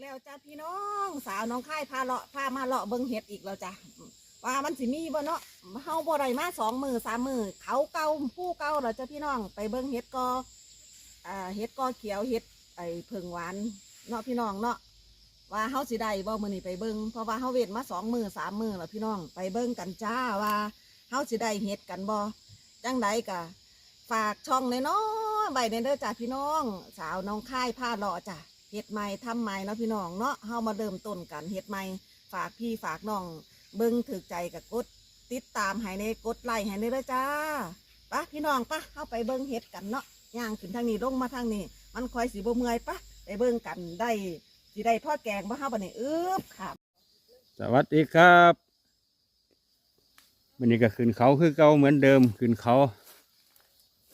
แล้วจ้าพี่น้องสาวน้องค่ายพาเลาะพามาเลาะเบิ่งเห็ดอีกแล้วจ้ะว่ามันสิมีบ่เนาะเฮาบ่ได้มาสองมือสามมือเขาเก่าผู้เก่าแล้วจ้าพี่น้องไปเบิ่งเห็ดกออ่าเห็ดกอเขียวเห็ดไอ้เพิงหวานเนาะพี่น้องเนาะว่าเฮาสิได้บ่มื้อนี้ไปเบิ่งเพราะว่าเฮาเว้นมาสองมือสามมือแล้วพี่น้องไปเบิ่งกันจ้าว่าเฮาสิได้เห็ดกันบ่จังไดกะฝากช่องเลยเนาะใบเนเด้อจ้าพี่น้อง สาวน้องค่ายผ้าเลาะจ้ะ เฮ็ดใหม่ทำใหม่เนาะพี่น้องเนาะเฮามาเริ่มต้นกันเฮ็ดใหม่ฝากพี่ฝากน้องเบิ่งถือใจกับกดติดตามให้ในกดไลค์ให้ในเด้อจ้าปะพี่น้องปะเข้าไปเบิ่งเฮ็ดกันเนาะย่างขึ้นทางนี้ลงมาทางนี้ มันคอยสีบ่เมื่อยปะไปเบิ่งกันได้สิได้ทอดแกงบ่เฮาบัดนี้อึบครับสวัสดีครับวันนี้ก็ขึ้นเขาคือเก่าเหมือนเดิมขึ้นเขา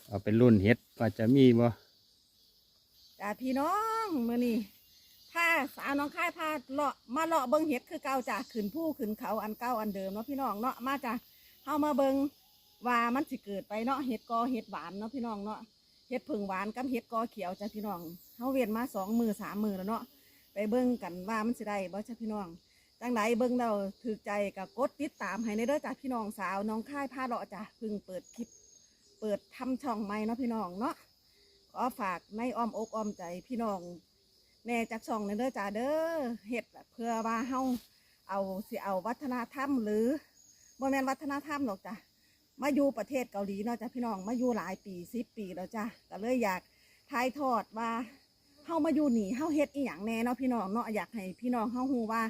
เอาเป็นรุ่นเห็ดว่าจะมีบ่ จ้าพี่น้องมื้อนี้ถ้าสาวน้องค่ายพาเลาะมาเลาะเบิงเฮ็ดคือเก่าจ้ะขึ้นผู้ขึ้นเขาอันเก่าอันเดิมเนาะพี่น้องเนาะมาจ้ะเฮามาเบิงว่ามันสิเกิดไปเนาะเฮ็ดกอเฮ็ดหวานเนาะพี่น้องเนาะเฮ็ดผึ่งหวานกับเฮ็ดกอเขียวจ้ะพี่น้องเฮาเวียนมาสองมือสามมือแล้วเนาะไปเบิงกันว่ามันสิได้บ่จ้ะพี่น้องจังไดเบิงเราถือใจกับกดติดตามให้ในเด้อจ้ะพี่น้องสาวน้องค่ายพาเลาะจ้ะเพิ่งเปิดคลิป เปิดทำช่องใหม่เนาะพี่น้องเนาะ ขอฝากในอ้อมอกอ้อมใจพี่น้องแน่จากช่องในเด้อจ้าเด้อเฮ็ดเพื่อว่าเฮาเอาสิเอาวัฒนธรรมหรือบ่แม่นวัฒนธรรมหรอกจ้ะมาอยู่ประเทศเกาหลีเนาะจ้ะพี่น้องมาอยู่หลายปีสิบปีแล้วจ้ะก็เลยอยากถ่ายทอดว่าเฮามาอยู่หนีเฮาเฮ็ดอีหยังแน่เนาะพี่น้องเนาะอยากให้พี่น้องเฮาฮู้ว่า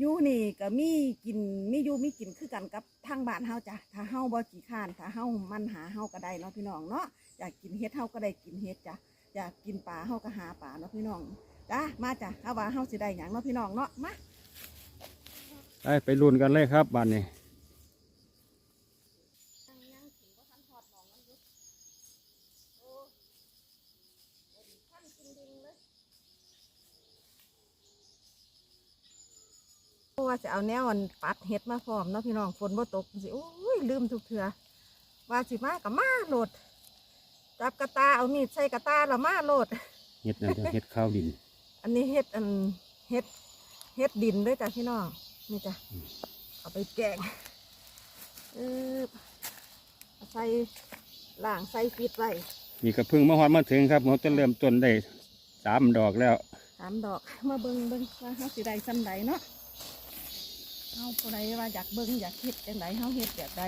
อยู่นี่ก็มีกินมีอยู่มีกินคือกันกับทางบ้านเฮาจ้ะถ้าเฮาบ่ขี้ข้านถ้าเฮามันหาเฮาก็ได้เนาะพี่น้องเนาะอยากกินเฮ็ดเฮาก็ได้กินเฮ็ดจ้ะอยากกินปลาเฮาก็หาปลาเนาะพี่น้องจ้ะมาจ้ะถ้าว่าเฮาสิได้หยังเนาะพี่น้องเนาะมาไปไปรุ่นกันเลยครับบ้านนี้ ยังถึงบ่ทันทอดหมองมันอยู่โอ้เป็นพันกินดิงเลย ว่าจะเอาแนวอันปัดเฮ็ดมาพร้อมเนาะพี่น้องฝนบ่ตกสิโอ้ยลืมทุกเทื่อว่าสิมากับมาโหลด จับกระตาเอามีดใส่กระตาแล้วมาโหลด เห็ดนั่นจะเห็ดข้าวดิน อันนี้เฮ็ดอันเฮ็ดเฮ็ดดินด้วยจ้ะพี่น้องนี่จ้ะอืม เอาไปแกงเออเอาใส่ล่างใส่ฟิตไว้นี่ก็เพิ่งมาฮอดมาถึงครับเราจะเริ่มต้นได้สามดอกแล้ว สามดอกมาเบิ่งเบิ่งว่าเฮาสิได้ซ้ำใดเนาะ เฮาผู้ใดว่าอยากเบิ่งอยากเฮ็ดจังไดเฮาเฮ็ดแบบใด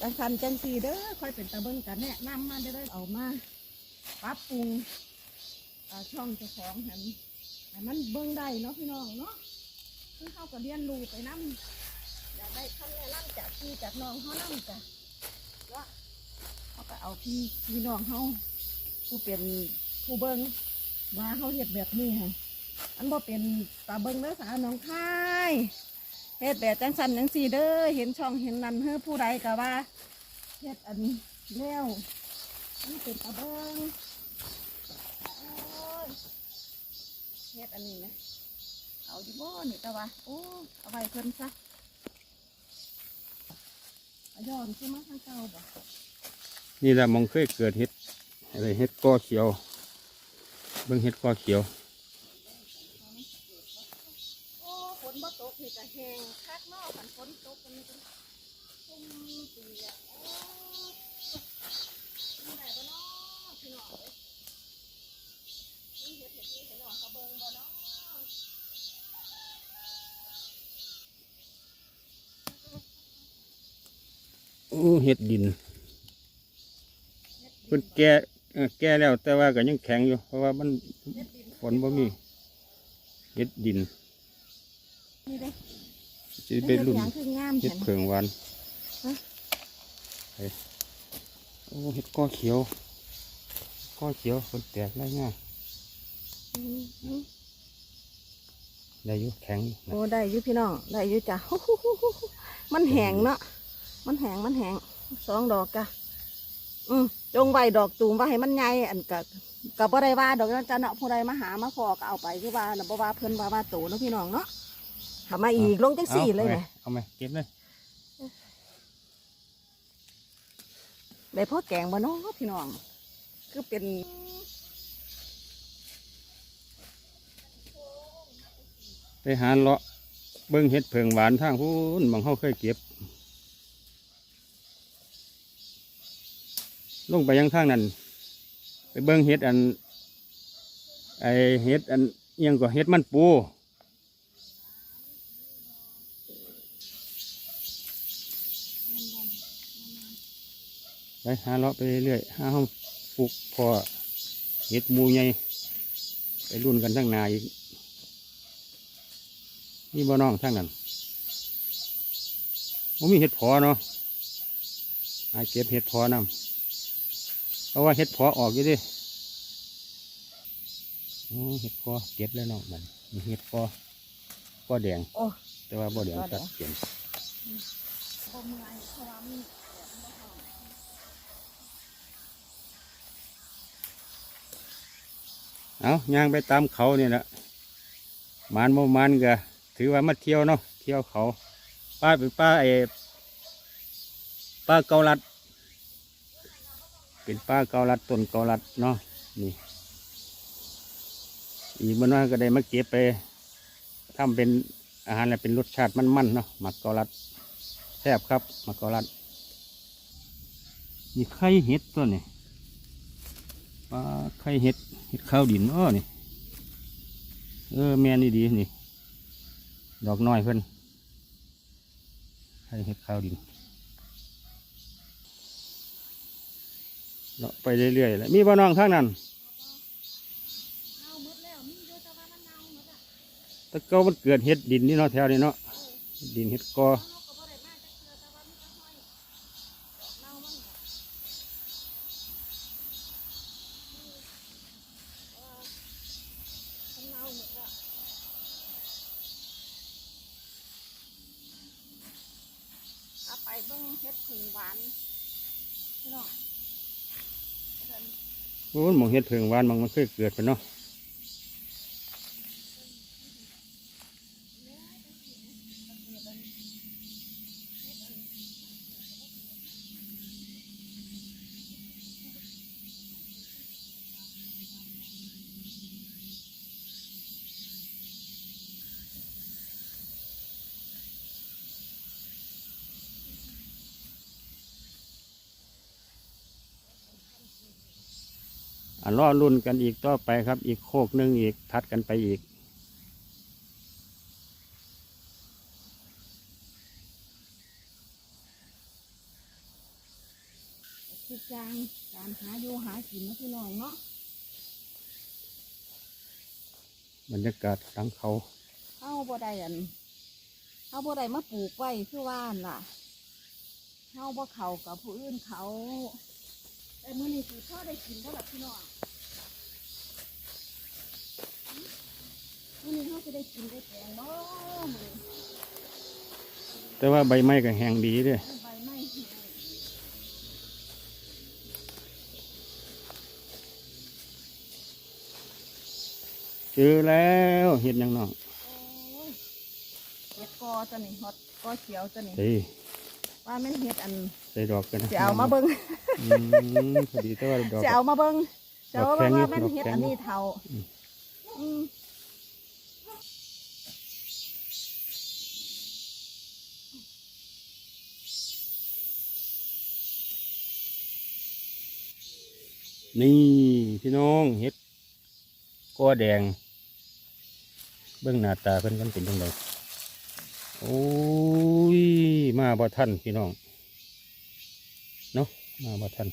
จังสันจังสีเด้อค่อยเป็นตาเบิ่งกันแนะนำมาเด้อเอามาปรับปรุงอ่าช่องเจ้าของให้มันให้มันเบิ่งได้เนาะพี่น้องเนาะคือเขาก็เรียนรู้ไปน้ำอยากได้คำแนะนำจากพี่จากน้องเขาน้ำจ้ะว่าเขาก็เอาพี่พี่น้องเขาผู้เป็นผู้เบิงว่าเขาเฮ็ดแบบนี้ค่ะอันบ่เป็นตาเบิงเด้อสาวน้องคาย เฮ็ดแบบจังสันจังสีเด้อเห็นช่องเห็นนั่นเฮ้อผู้ใดก็ว่าเฮ็ดอันแล้วมันเป็นตาเบิงโอ้ยเฮ็ดอันนี้นะเอาอยู่บ่นี่แต่ว่าโอ้เอาไว้เพิ่นซะย้อนขึ้นมาทางเก่าบ่นี่แหละมองเคยเกิดเห็ดอะไรเห็ดก้อเขียว เบิ่งเห็ดก้อเขียว โอ้ฝนบ่ต ก็แห้งคักเนาะคันฝนตกมันก็ชุ่มเปียกโอ้มันได้บ่เนาะพี่น้องเอ้ยนี่เฮ็ดให้พี่ให้น้องเขาเบิ่งบ่เนาะโอ้เห็ดดินเพิ่นแก่เอ่อแก่แล้วแต่ว่าก็ยังแข็งอยู่ เพราะว่ามันเฮ็ดดิน ฝนบ่มีเห็ดดิน นี่เด้สิเป็นรุ่นเฮ็ดหยังคืองามเห็แท้ดนะเผืองหวานฮะไปโอ้เห็ดกอเขียวกอเขียวคนแตกได้ง่ายอืมอืมได้อยู่แข็งอยู่นะโอ้ได้อยู่พี่น้องได้อยู่จ้ะมันแห้งเนาะมันแห้งมันแห้งสองดอกจ้ะอืมจงไว้ดอกตูมไว้ให้มันใหญ่อันกะกับบ่ได้ว่าดอกนั้นจ้ะเนาะผู้ใดมาหามาพอก็เอาไปคือว่าน่ะบ่ว่าเพิ่นว่าว่าโตเนาะพี่น้องเนาะ ถ้ามาอีกลงจังสี่เลยอาเนี่ยเอาไหมเก็บเลยได้พ่อแกงบ่เนาะพี่น้อง คือเป็นไปหาเลาะเบิ้งเห็ดเพิงหวานทางพูนบางเขาเคยเก็บ ลงไปยังทางนั้น ไปเบิ้งเห็ดอัน ไอเห็ดอันเอียงก็เห็ดมันปู ไปหาเลาะไปเรื่อยๆหาห้องปลูกพอเห็ดหมูใหญ่ไปรุ่นกันทั้งนาอีกนี่บ่น้องทั้งนั้นผมมีเห็ดพอเนาะหาเก็บเห็ดพอนำเพราะว่าเห็ดพอออกอยู่ดิโอ้เห็ดพอเก็บแล้วเนาะมันมีเห็ดพอพอแดงโอ้แต่ว่าบ่แดงพอแดชังดเจนบ่เมื่อยเเอาย่างไปตามเขาเนี่ยแหละมานโมมันก็ถือว่ามาเที่ยวเนาะเที่ยวเขา ป้าเป็นป้าไอ้ป้าเกาลัด เป็นป้าเกาลัดต้นเกาลัดเนาะนี่อีกมันว่าก็ได้มาเก็บไปทำเป็นอาหารแล้วเป็นรสชาติมันๆเนาะหมักเกาลัดแซ่บครับหมักเกาลัดนี่ไข่เห็ดตัวนี่ ปลาไข่เห็ดเห็ดข้าวดินอ้อนี่เออแม่นี่ดีนี่ ดอกน้อยเพิ่นไข่เห็ดข้าวดินเลาะไปเรื่อยๆแล้วมีบ่น้องข้างนั้นเน่าหมดแล้วมีอยู่แต่ว่ามันเน่าหมดอะแต่ก็มันเกิดเห็ดดินนี่เนาะแถวนี้เนาะดินเห็ดกอ เฮาก็บ่ได้มาจักเทื่อแต่ว่ามีแต่ห้อยเน่ามันก็มันเน่าหมดแล้วเอาไปเบิ่งเฮ็ดผึ่งหวานพี่น้องเพิ่น โอ้ยหมองเห็ดเพิงหวานมองมันเคยเกิดไปเนาะ อะรอรุ่นกันอีกต่อไปครับ อีกโคกหนึงอีกทัดกันไปอีกคือจางการหาอยู่หากินนะพี่น้องเนาะบรรยากาศหลังเขาเฮาบ่ได้อันเฮาบ่ได้มาปลูกไว้คือว่านั่นล่ะเฮาบ่เข้ากับผู้อื่นเขา แต่มื้อนี้สิพ่อได้กินบ่ล่ะพี่น้องมื้อนี้เฮาสิได้กินได้แกงบ่มื้อนี้แต่ว่าใบไม้ก็แห้งดีเด้อใบไม้แห้งเจอแล้วเห็ดหยังน้องโอ้ยเฮ็ดกอตัวนี้ฮอดกอเขียวตัวนี้เฮ้ยว่าแม่นเฮ็ดอัน ใส่ดอกกันนะสิเอามาเบิ่งอืมพอดีแต่ว่าดอก จะเอามาเบิ้งจะเอามาเบิ้งว่าดแม่อกนแข็งเฮ็ดดอกแข็งอันนี้เท่าอืมอืมนี่พี่น้องเห็ดก้อแดง เบื้องหน้าตาเพิ่นกันเป็นยังไงโอ้ย มาบ่ทันพี่น้อง เนาะมาบ่ทัน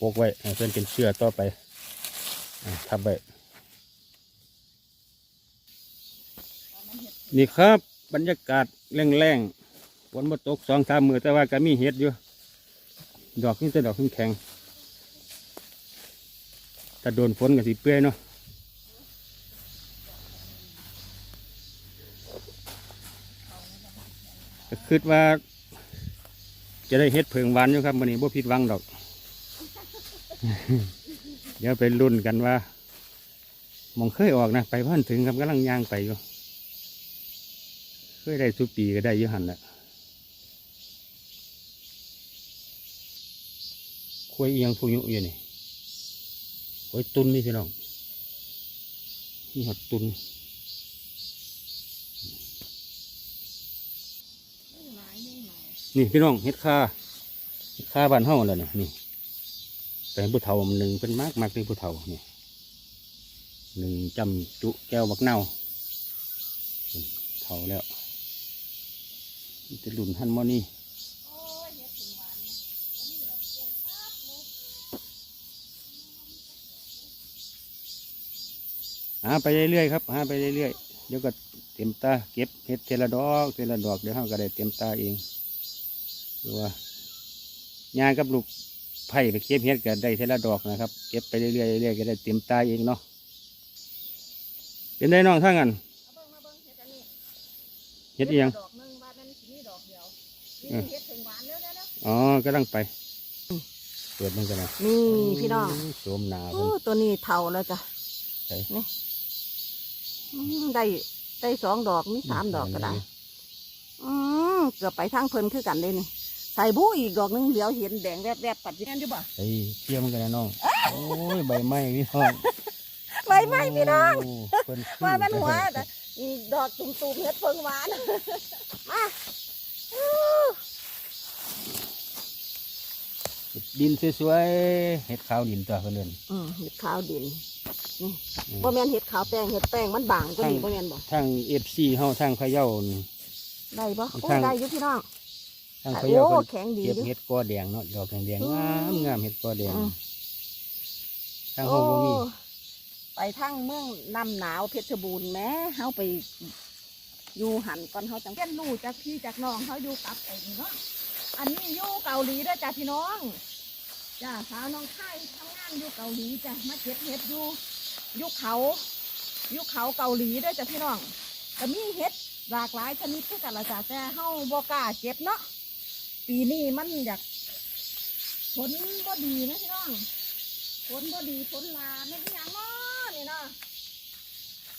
ปกไว้ให้เพิ่นเป็นเชื่อต่อไปอทับไว้นี่ครับบรรยากาศแรงๆฝนมาตกสองสามมือแต่ว่าก็มีเห็ดอยู่ ดอกนี่แต่ดอกแข็งๆถ้าโดนฝนก็สิเปื่อยเนาะ คิดว่า จะได้เฮ็ดเพิงวานอยู่ครับวันนี้บ่ผิดหวังดอก เดี๋ยวไปรุ่นกันว่ามองเคยออกนะไปพันถึงครับกำลังย่างไปอยู่เคยได้สุปีก็ได้ยี่หันแหละคุยเอียงทุยุอยู่นี่คุยตุนนี่พี่น้องนี่หดตุน หลายนี่หลาย นี่พี่น้องเฮ็ดค่าเฮ็ดค่าบ้านเฮาแล้วเนี่ยนี่แต่ผู้เฒ่ามันหนึ่งเป็นมากมากที่ผู้เฒ่านี่หนึ่งจำจุแก้วบักเน่าเฒ่าแล้วจะหลุนหันมอนี่เฮ็ดถึงหานมอกเบี้ยครับเลยหาไปเรื่อยๆครับหาไปเรื่อยๆเดี๋ยวก็เต็มตาเก็บเฮ็ดเทละดอกเทละดอกเดี๋ยวเฮาก็ได้เต็มตาเอง หรือว่าญากับลูกไผ่ไปเก็บเฮ็ดก็ได้เทละดอกนะครับ เก็บไปเรื่อยๆเรื่อยๆก็ได้เต็มตาเองเนาะเป็นได้น้องทั้งนั้นเอาเบิ่งมาเบิ่งเฮ็ดอันนี้เฮ็ดอีหยังดอกหนึงว่ามันสิมีดอกเดียวนี่เออเฮ็ดถึงหวานแล้วแล้วอ๋อกำลังไปเปิดมันกันนะนี่พี่น้องโสมหนาโอ้เพิ่นตัวนี้เท่าแล้วจ้ะใส่นี่อืมได้ได้สองดอกมีสามดอกก็ได้ อืมเกือบไปทางเพิ่นคือกันเลยนี่ ใส่บูอีกดอกหนึงเดี๋ยวเห็นแดงแวบๆปัดยังอยู่บ่ใส่เที่ยมนกันนะน้อง โอ้ยใบไม้พี่น้องใบไม้พี่น้องโเพิ่นขึ้ว่ามันหัวแต่อีดอกตุ่มๆเฮ็ดเพิ่งหวานมาอู้ดินสวยๆเห็ดขาวดินตัวเพิ่นเอิ้นอืมเห็ดขาวดินนี่อืมบ่แม่นเห็ดขาวแป้งเห็ดแป้งมันบางกว่านี้บ่แม่นบ่ทางเอฟซีเฮาทางเขย่านี่ได้บ่โอ้ทางได้อยู่พี่น้อง ทางเขโอ้ย่าเพิ่นแข็งดีเก็บอยู่ เห็ดกอแดงเนาะดอกแดงอืๆมงามงามเห็ดกอแดงอืมทางเฮาบ่มี โอ้ไปทางเมืองน้ำหนาวเพชรบูรณ์แหม้เฮาไปอยู่หันก่อนเฮาจังเรียนรู้จากพี่จากน้องเฮาอยู่กับไอ้นี่เนาะอันนี้อยู่เกาหลีเด้อจ้าพี่น้องจ้าสาวน้องไข่ทำงานอยู่เกาหลีจ้ะมาเก็บเห็ดอยู่อยู่เขาอยู่เขาเกาหลีเด้อจ้าพี่น้องก็มีเห็ดหลากหลายชนิดคือกันละจ้าแต่เฮาบ่กล้าเก็บเนาะ ปีนี้มันอยากผลบ่ดีนะพี่น้องฝนบ่ดีฝนลาไม่เป็นหยังเนาะนี่เนาะ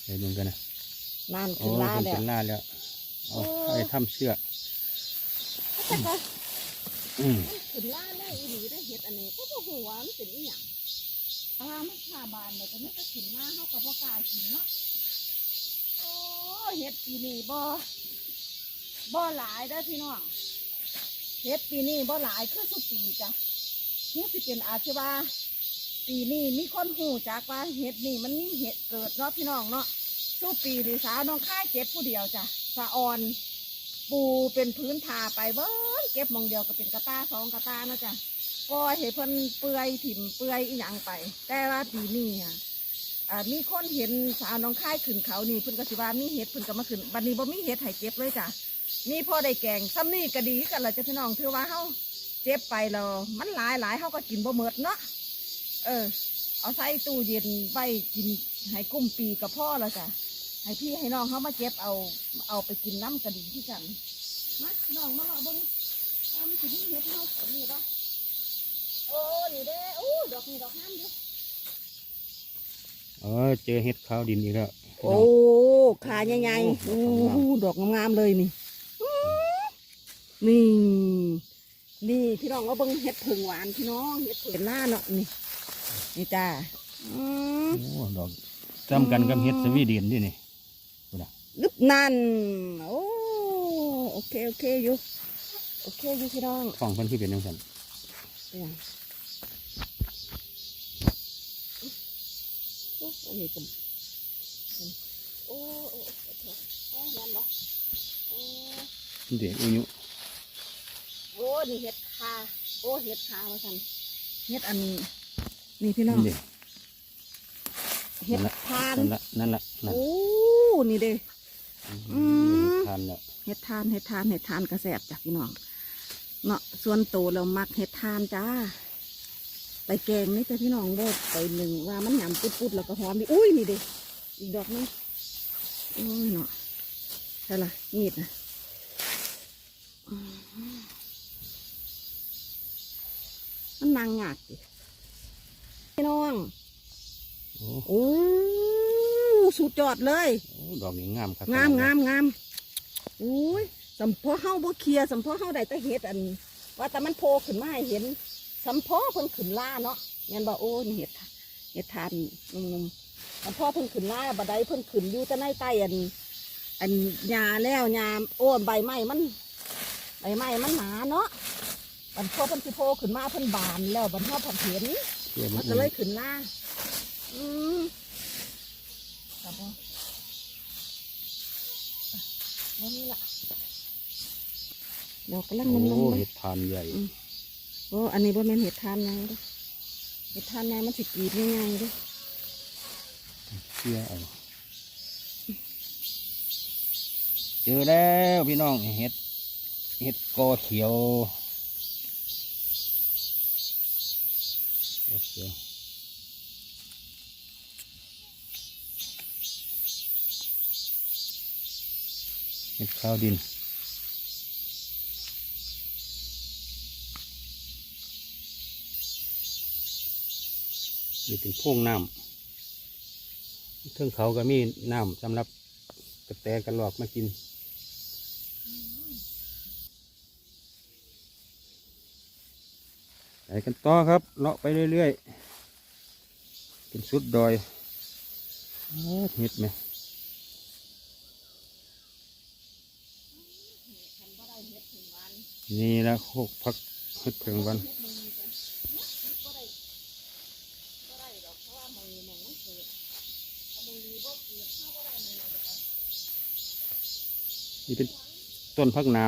ไปเบิ่งกันนะนั่นโอ้คือลาเพิ่นแล้เป็วนลาแล้วเอาโอ้ไปทำเชือกอืมขึ้นลาแล้วอีหลีได้เฮ็ดอันนี้ก็บ่ฮู้ว่ามันเป็นอีหยังปลามันชาบานแล้วก็มันก็ขึ้นมาเฮาก็บ่กล้ากินเนาะโอ้เฮ็ดปีนี้บ่บ่หลายเด้อพี่น้อง เฮ็ดปีนี้บ่หลายคือสุปีจ้ะนี่สิเป็นอาชีว่าปีนี้มีคนหูจักว่าเห็ดนี่มันมีเห็ดเกิดเนาะพี่น้องเนาะสู้ปีดีสาวน้องค่ายเก็บผู้เดียวจ้ะสะออน ปูเป็นพื้นทาไปเบิ้งเก็บมองเดียวก็เป็นกระตาสองกระตาเนาะจ้ะก็เห็นเพิ่นเปื่อยถิ่มเปื่อยอีหยังไป แต่ว่าปีนี้อะมีคนเห็นสาวน้องค่ายขึ้นเขานี่เพิ่นก็สิว่ามีเห็ดเพิ่นก็มาขึ้นบัดนี้บ่มีเห็ดให้เก็บเลยจ้ะ มีพอได้แกงซ้ำนี่ก็ดีคือกันล่ะจ้ะพี่น้องถือว่าเฮาเจ็บไปแล้วมันหลายหลายเฮาก็กินบ่หมดเนาะเออ เอาใส่ตู้เย็นไว้กินให้กุ้มปีกับพ่อแล้วจ้ะให้พี่ให้น้องเขามาเก็บเอาเอาไปกินน้ำกระดิ่งที่กันมาน้องมาเลาะเบิ้งทำสิที่เฮ็ดเฮาอันนี้ปะโอ้นี่เด้โอ้ดอกนี่ดอกน้ำอยู่เออเจอเห็ดขาวดินอีกแล้วพี่น้โอ้องขาใหญ่ๆโอ้โอ้ดอกงามๆเลยนี่อื้อ นี่ นี่พี่น้องว่าเบิ้งเห็ดผึ่งหวานพี่น้องเห็ดผึ่งเป็นล่าเนาะนี่นี่จ้าอืมโอ้ดอกจำกันกับเห็ดสวีเดนด้วยนี่ลึบนั่นโอ้โอเคโอเคอยู่โอเคอยู่พี่น้องฟังเพิ่นคือเป็นจังซั่นเนี่ยโอ้อันนี้เป็นโอ้โอ้โอ้โอ้โอ้ยันบ่โอ้เดี๋ยวอุยุ โอ้นี่เห็ดคาโอ้เห็ดคาว่าสันเห็ดอันนี้นี่พี่น้องนี่เห็ดทานนั่นละนั่นละนั่นโอ้นี่เด้ อืมทานแล้วเห็ดทานเห็ดทานเห็ดทานกระแสบจ้ะพี่น้องเนาะส่วนโตเรามักเห็ดทานจ้าไปแกงนี่จ้ะพี่น้องโบดไปหนึ่งว่ามันหยำปุดๆแล้วก็หอมดีอุ้ยนี่เด้อีกดอกนึงโอ้ยเนาะใช่ละมีดนะอืม นนางหยาดดิพี่น้องโอ้โอ้สุดยอดเลยโอ้ดอกนี้งามครับงามงามงามอุ้ยสัมพอเฮาบ่เคลียร์สัมพอเฮาได้แต่เห็ดอัน ว่าแต่มันโผล่ขึ้นมาให้เห็นสัมพอเพิ่นขึ้นล่าเนาะงั้นบ่โอ้นี่เห็ดเห็ดทานงุมมันพ่อเพิ่นขึ้นล่าบัดใดเพิ่นขึ้นอยู่แต่ในใต้อัน อันหญ้าแล้วหญ้าโอ้นใบไม้มันใบไม้มันหนาเนาะ บันพ่อเพิ่นสิโผล่ขึ้นมาเพิ่นบานแล้วบันพ่อเพิ่นเห็นเกี่ยวมัมันนก็เลยขึ้นล่าอืมครับบ่บ่นี่ล่ะดอกกำลังมันลงโอ้เลยเห็ดทานใหญ่โอ้อันนี้บ่แม่นเห็ดทานยังเด้อเห็ดทานยังมันสิกรีดง่ายๆเด้อเชื่อเอาเจอแล้วพี่น้องเห็ดเห็ดกอเขียวกอ เขียวเห็ดข้าวดินนี่เป็นโพรงน้ำเครื่องเขาก็มีน้ำสำหรับกระแตกระหลอกมากิน ไป กันต่อครับ เลาะไปเรื่อยๆ เป็นสุดดอยโอ้เห็ดไหมนี่ละโคกพักเห็ดเพิงวันนี่เป็นต้นพักน้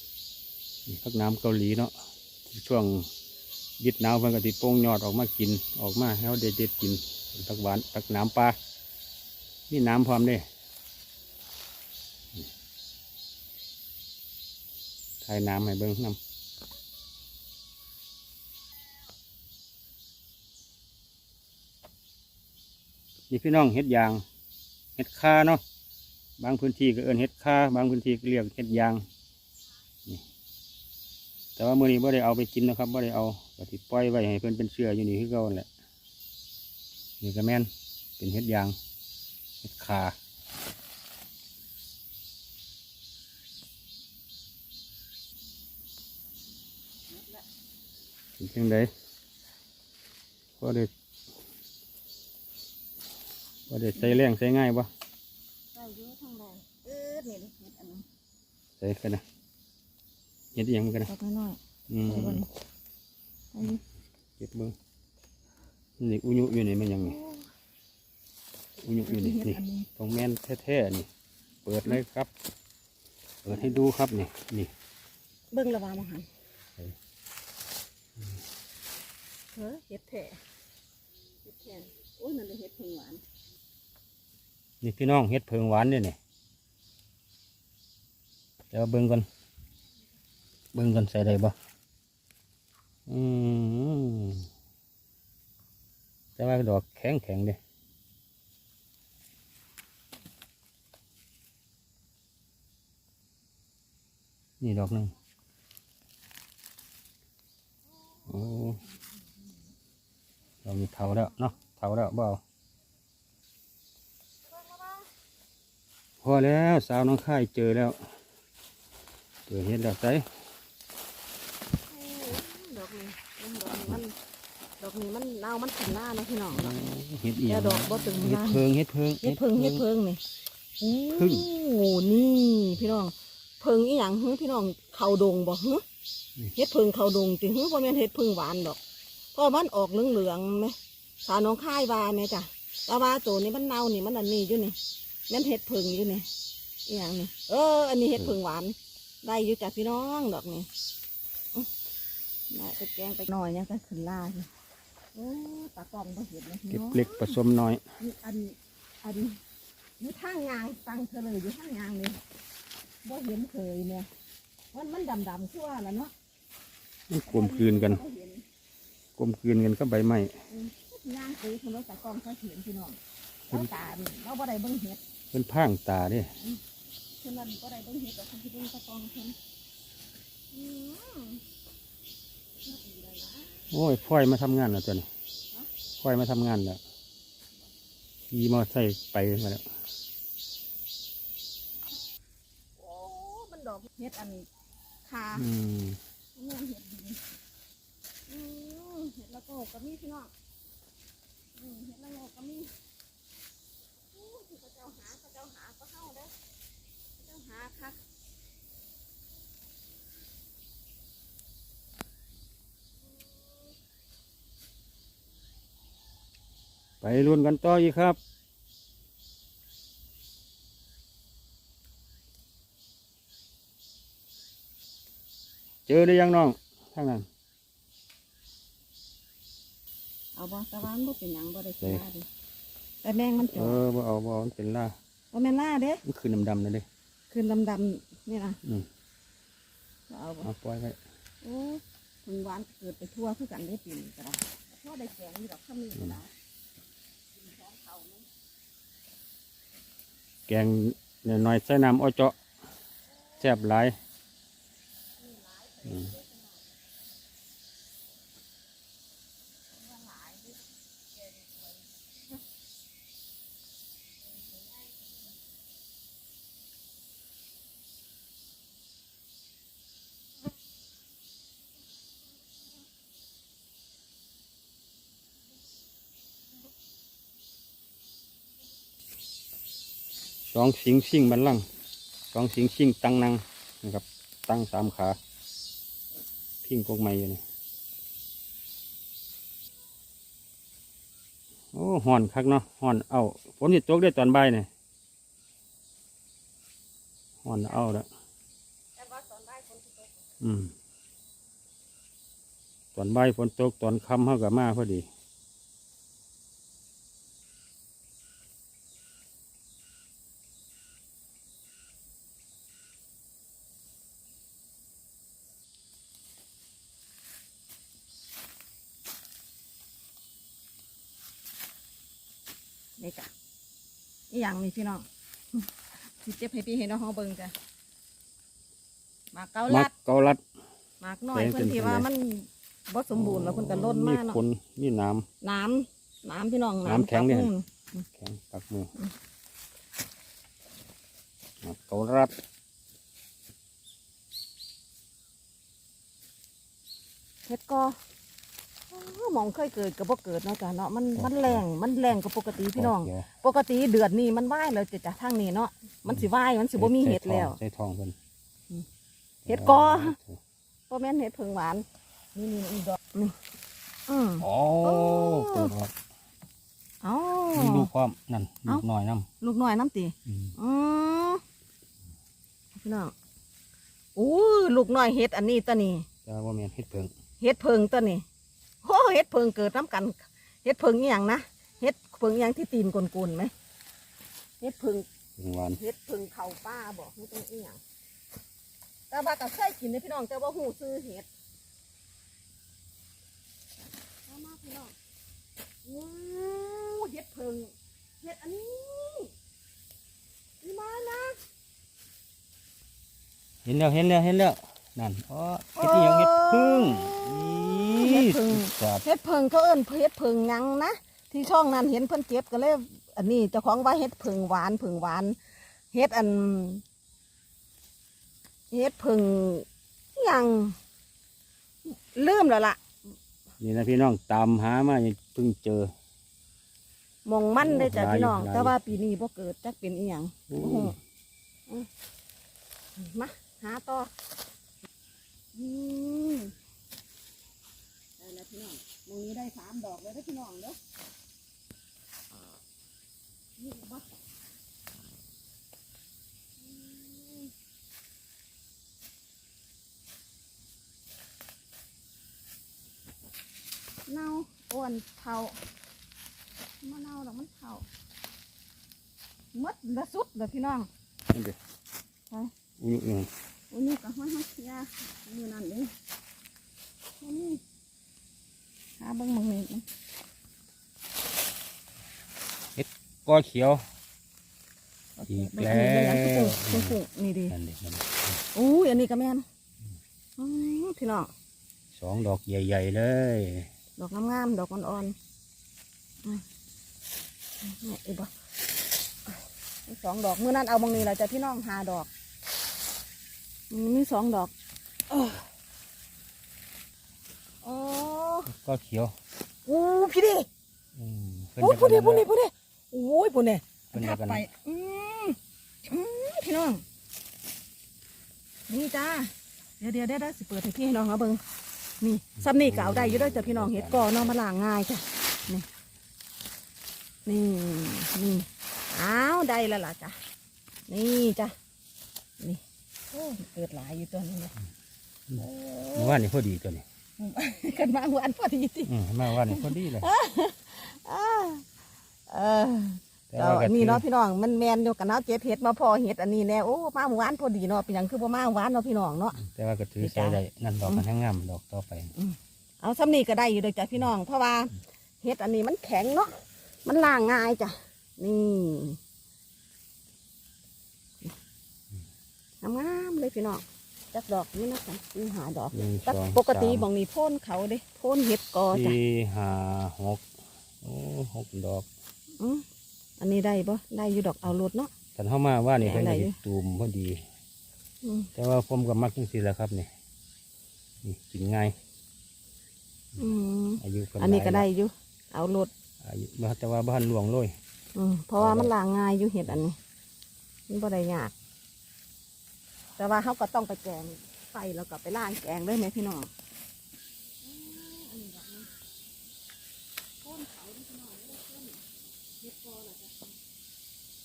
ำนี่พักน้ำเกาหลีเนาะช่วง ยึดหนาวเพิ่นก็ติโป้งยอดออกมากินออกมาให้เราเด็ดๆกินเป็นพักหวานพักน้ำปลานี่น้ำพร้อมเด้ถ่ายน้ำให้เบิ้งน้ำนี่พี่น้องเห็ดยางเห็ดคาเนาะบางพื้นที่ก็เอิ้นเห็ดค่าบางพื้นที่ก็เรียกเห็ดยางแต่ว่ามื่อนี้ไม่ได้เอาไปกินนะครับไม่ได้เอา ก็ติปล่อยไว้ให้เพื่อนเป็นเชื่ออยู่นี่คือเก่านั่นแหละนี่ก็แม่นเป็นเห็ดยางเห็ดคาเป็นจังไดก็ได้ก็ได้ใส่แรงใส่ง่ายปะได้เยอะทั้งใดเออนี่เห็ดอันนี้ใส่กันนะเห็ดอิหยังกันนะดอกน้อยอืมๆใส่บนอันนี้ เก็บเบิ้งนี่อุยุอยู่นี่มันยังไงอุยุอยู่นี่เห็ดนี่อันนี้ตรงแม่นแท้ๆนี่ เปิดเลยครับ เปิดให้ดูครับนี่นี่ เบิ่งระวางมาหันใส่เฮ้อเห็ดแท้เห็ดแท้โอ้ยนั่นเลยเห็ดผึ่งหวาน นี่พี่น้องเห็ดเพิงหวานเนี่ยนี่เดี๋ยวเบิ้งก่อนเบิ้งก่อนใส่ได้บ่ อืมแต่ว่าดอกแข็งแข็งเด้นี่ดอกหนึ่งโอ้เรามีเทาแล้วเนาะเทาแล้วเบาพอแล้วสาวน้องค่ายเจอแล้วเจอเห็ดแล้วใส่ ดอกนี้ดอกนี้ มันดอกนี้มันเน่ามันขึ้นหน้าเนาะพี่น้องเห็ดเอียแต่งดอกบ่ถึงเห็ดหน้าเพิงเห็ดเพิงเฮ็ดเพิงเฮ็ดเพิงนี่โอ้พึ่งนี่พี่น้อง เพิงอีหยังฮึพี่น้องเขาดงบ่ฮึเฮ็ดเพิงเขาดงติฮึบ่แม่นเฮ็ดเพิงหวานดอกเพราะมันออกเหลืองๆไหมสาน้องค่ายว่าแม่จ้ะแตาว่าตัวนี้มันเน่านี่มันอันนี้อยู่นี่แม่นเฮ็ดเพิงอยู่นี่อีหยังนี่เออ อันนี้เฮ็ดเพิงหวานได้อยู่จ้ะพี่น้องดอกนี่อื้อ ได้ไปแกงไปหน่อยเนี่ยก็ขึ้นล่าอยู่โอ้ตากล้องบ่เห็นนะพี่เก็บน้องเล็กผสมน้อย นี่อันอันอยู่ทางยางตังเธอเลยอยู่ทางยางเลยบ่เห็นเคยเนี่ยมันมันดำดำๆชั่วแล้วเนาะมันกลมกลืนกัน บ่เห็นกลมกลืนกันก็ใบไม้ยางตีคนรถตากล้องเขาเห็นพี่น้องเราตานี่เราบ่ได้เบิ่งเห็ดเป็นพ่างตาเด้เพิ่นนั้นบ่ได้เบิ่งเห็ดแต่เพิ่นสิเบิ่งตากล้องเพิ่นอืม โอ้ยพ่อยมาทำงานแล้วตัวนี้พ่อยมาทำงานแล้วยีมอไซไปมาแล้วโอ้มันดอกเห็ดอันะมเนี่ค่ะอืมเห็ดละโกกก็มีพี่น้องอืมเห็ดละโกกก็มีอู้กระเจ้าหากระเจ้าหาก็เข้าได้กระเจ้าหาค่ะ ปลุ้นกันต่ออีกครับ เจอได้ยังน้องทางนั้นเอาบ่ตะวันบ่เป็นหยังบ่ได้เสียดิแต่แมงมันเอจ่ออบ่เอาบ่เอามันเป็นล่าบ่แม่นล่าเด้มันคือดำๆนั่นเด้คืนดำๆนี่นะอืมเอาบ่เอาปล่อยไว้โอ้ถึงหวานเกิดไปทั่วคือกันได้ปีนี้ก็ได้พ่อได้แกงนี่ดอกข้าวมีก็ได้แกงหน่อยๆใส่น้ำอ้อยเจาะแซ่บหลาย อืมสองสิงชิงบันลังก์สองสิงชิงตั้งนังนะครับ ตั้งสามขาพิงกกไม้อยู่นี่โอ้ห่อนคักเนาะห่อนเอาฝนสิตกได้ตอนบ่ายเนี่ยห่อนเอาแล้วแต่ว่าตอนได้คนที่ตกอืมตอนบ่ายฝนตกตอนค่ำเขากับมาพอดี นี่จ้ะอีหยังนี่พี่น้องสิเจ็บให้พี่ให้น้องเฮาเบิ่งจ้ะหมากเกามัลักดเกาลัด หมากน้อยแดงเพิ่นที่เป็นว่าไง มันบ่สมบูรณ์แล้วเพิ่นก็ล้นมาเนาะ คนมีน้ น้ำน้ำพี่น้องน้ำแข็งเนี่ยตับมือำแข็งปักมือมักเกาลัดเฮ็ดก็อ้าวห มองเคยเกิดก็บ่เกิดเนาะจ้ะเนาะมันมันแรงมันแรงกว่าปกติพี่น้องเดี๋ยวปกติเดือนนี้มันว่ายแล้วจะจากทางนี้เนาะมันสิว่ายมันสิบ่มีเห็ดแล้ว ใส่ทองเพิ่นอืมเห็ดกอ บ่แม่นเห็ดเพิงหวานนี่นี่นี่ดอกนี่อืมโอ้โอ้เปิดออกเอ้า มีลูกความนั่นลูเอ้า กน้อยน้ลูกน้อยน้ำตีำอืมอืมพี่น้องอู้ลูกน้อยเห็ดอันนี้ตัวนี้แต่ว่าแม่นเฮ็ดเพิงเห็ดเพิงตัวนี้ โอ้เห็ดเพิงเกิดน้ำกันเห็ดเพิงอหย่างนะเห็ดเพิงอหย่างที่ตีนกลนๆไหมเห็ดเพิงเพิงหวานเฮ็ดพึ่งเข่าป้าบอกนี่เป็นอีหยังแต่ว่าก็เคยกินเด้อพี่น้องแต่ว่าหูซื้อเห็ดเอามาพี่น้องว้าวเห็ดพึ่งเห็ดอันนี้นี่มานะเห็นแล้วเห็นแล้วเห็นแล้วนั่นอ๋อเฮ็ดอีหยังเฮ็ดพึ่ง เห็นี่ดพึ่งสาดเห็ดพึ่งเขาเอิ้นเห็ดพึ่งหยังนะที่ช่องนั้นเห็นเพิ่นเก็บก็เลยอันนี้เจ้าของว่าเห็ดพึ่งหวานพึ่งหวานเห็ดอันเห็ดพึ่งอิหยังลืมแล้วล่ะนี่นะพี่น้องตามหามายังเพิ่งเจอมองมั่นได้จ้ะหลายพี่น้องหลายแต่ว่าปีนี้บ่เกิดจักเป็นอีหยังโอ้โอ้โหอืมมาหาต่ออืมได้แล้ว พี่น้องมองนี้ได้สามดอกเลยนะพี่น้องเด้อนี่บ่อืมเน่าอ้วนเทามะนาวดอกมันเผาหมดละสุดเลยพี่น้อง นี่เด้อไป อุ้ยอุ้ยวันนี้ก็ห้อยห้อยยามือนั่นเลยอันนี้ หาเบิ้งมึงนี่ก้อเขียว อีกแล้วปุ้งปุ้งนี่ดินั่นเด็นั่นอู้ยอันนี้ก็แม่นอื้อพี่น้องสองดอกใหญ่ๆเลยดอกงามๆดอกอ่อนๆอืมนี่อีกบ่มีสองดอกมือนั่นเอาบางนี้แหละจ้ะพี่น้องหาดอกอืมมีสองดอกเออโอ้ ก้อเขียวอู้พี่ดิอืมโอ้ยพูดดิพูดดิพูดดิโอ้ยพูดดิเพิ่นจะกันไปอืมอืมพี่น้อง นี่จ้า เดี๋ยวเดี๋ยวเดี๋ยวเดี๋ยวสิเปิดให้พี่ให้น้องเขาเบิ่งนี่ซับนี่เก่าได้อยู่ด้วยจ้ะพี่น้องเห็ดก่อเน้องมาล้างง่ายจ้ะนี่นี่นี่อ้าวได้แล้วล่ะจ้ะนี่จ้ะนี่โอ้เกิดหลายอยู่ตัวนี้เนี่ย เมื่อวานนี่พอดีตัวนี้ กันมาวันพอดีสิอืมเมื่อวานนี่พอดีเลยอ้าเออแต่เจ้าว่าก็อันนี้เนาะถือพี่น้องมันแมนเดียวกันเนาะเจ็บเห็ดมาพอเห็ดอันนี้แน่โอ้มาหมู่บ้านพอดีเนาะเป็นหยังคือบ่มาหมู่บ้านเนาะพี่น้องเนาะ แต่ว่าก็ถือใช้ได้นั่นดอกมันทั้งงามดอกต่อไปเอาซ้ำนี่ก็ได้อยู่เลยจ้ะพี่น้อง เพราะว่าเห็ดอันนี้มันแข็งเนาะมันล่างง่ายจ้ะนี่งามๆเลยพี่น้อง จักดอกนี่นะคะนี่หาดอกหนึ่งแต่สองปกติสามบางนี้โพ่นเขาเด้โพ่นเห็ดกอจ้ะสี่ห้าหกโอ้หกดอกอืมอันนี้ได้ปะได้อยู่ดอกเอารถเนาะแต่เข้ามาว่านี่แหม่เพิ่นไหนก็สิตูมพอดี อืม แต่ว่าผมก็มักจังซี่แหละครับนี่นี่กินง่าย อืมอายุเพิ่นอันนี้ก็หลายได้อยู่เอารถอายุบ่แต่ว่าบ้านหลวงเลย อืมเพราะว่ามันล้างง่ายอยู่เห็ดอันนี้มันบ่ได้ยาก แต่ว่าเขาก็ต้องไปแกงไฟแล้วก็ไปล้างแกงเลยไหมพี่น้อง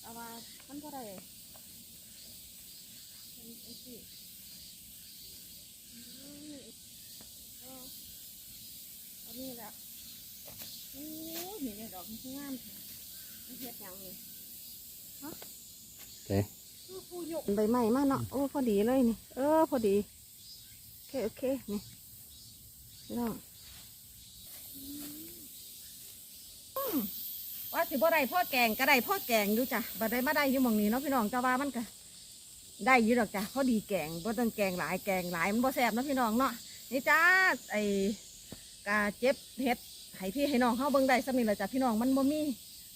แต่ว่ามันบ่ได้อันนี้แหละโอ้ยนี่เนี่ยดอกมันงามค่ะมันเฮ็ดหยังนี่เด้ ใบไม้มาเนาะโอ้พอดีเลยนี่ เออ พอดี โอเคโอเคนี่พี่น้องว่าสิบ่ได้พ่อแกงก็ได้พ่อแกงอยู่จ้ะบ่ได้มาได้อยู่หมองนี้เนาะพี่น้องแต่ว่ามันก็ได้อยู่ดอกจ้ะพอดีแกงบ่ต้องแกงหลายแกงหลายมันบ่แซ่บเนาะพี่น้องเนาะนี่จ้าไอ้กาเจ็บเฮ็ดให้พี่ให้น้องเฮาเบิ่งได้สำนี้แหละจ้ะพี่น้องมันบ่มี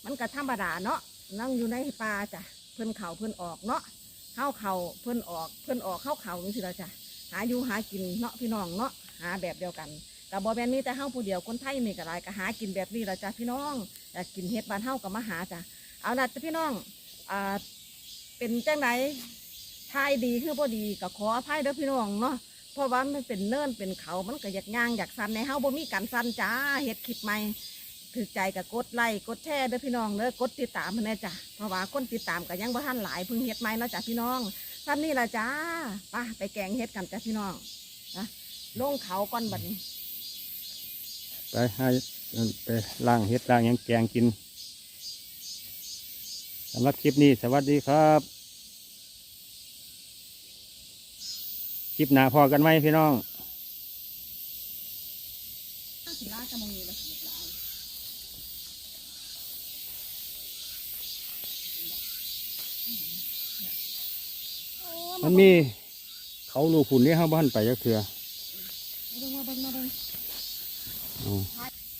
มันก็ธรรมดาเนาะนั่งอยู่ในป่าจ้ะเพิ่นเข้าเพิ่นออกเนาะ เข้าเขาเพิ่อนออกเพิ่อนออกเข้าเขาจังซี่ละจ้ะหาอยู่หากินเนาะพี่น้องเนาะหาแบบเดียวกันกับบอแมนนี่แต่เฮาผู้เดียวคนไทยนี่ก็หลายก็หากินแบบนี้ละจ้ะพี่น้องอยากกินเฮ็ดบ้านเฮาก็มาหาจ้ะเอาล่ะจ้ะพี่น้องอ่าเป็นจังไหนทายดีคือบ่ดีก็ขออภัยเด้อพี่น้องเนาะเพราะว่ามันเป็นเนินเป็นเขามันก็อยากย่างอยากสันในเฮาบ่มีการสันจ้าเฮ็ดคลิปใหม่ ถือใจกับกดไลค์กดแชร์เด้อพี่น้องเด้อกดติดตามเพิ่นแน่จ้ะเพราะว่าคนติดตามก็ยังบ่ทันหลายเพิ่งเฮ็ดใหม่เนาะจ้ะพี่น้องซ้ำนี่ละจ้าไปไปแกงเฮ็ดกันจ้ะพี่น้องนะลงเขาก่อนบัดนี้ ไปให้ไปล้างเฮ็ดล้างหยังแกงกินสำหรับคลิปนี้สวัสดีครับ คลิปหน้าพอกันไหมพี่น้อง สิลาจะมองนี้ละสิลา มันมีเขาลูกขุนที่ห้าบ้านไปยักเถื่อเบิ่งมาเบิ่งมาเบิ่งเอา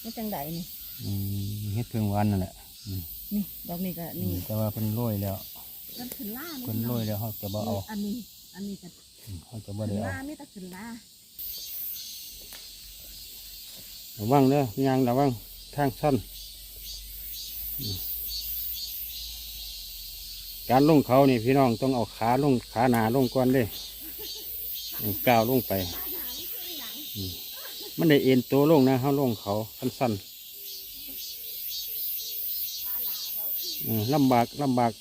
นี่จังไดนี่อืมเฮ็ดเพิ่งวันนั่นแหละนี่ดอกนี้ก็นี่แต่ว่าเพิ่นโรยแล้วกันขึ้นล่าเพิ่นโรยแล้วเขาจะบ่เอาอันนี้อันนี้ก็เขาจะบ่ขึ้นได้เอาล่ามีแต่ขึ้นล่าระวังเด้อยางระวังทางสั้นอืม การลงเขานี่พี่น้องต้องเอาขาลงขาหนาลงก่อนเด้ก้าวลงไป มันได้เอ็นตัวลงนะเขาลงเขาสั้นๆลำบากลำบาก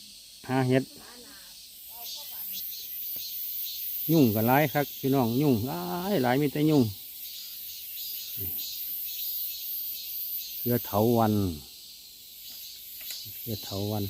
หาเห็ด ยุ่งกับหลายครับ พี่น้องยุ่งหลายหลายมีแต่ยุ่งเสือเถาวันเสือเถาวัน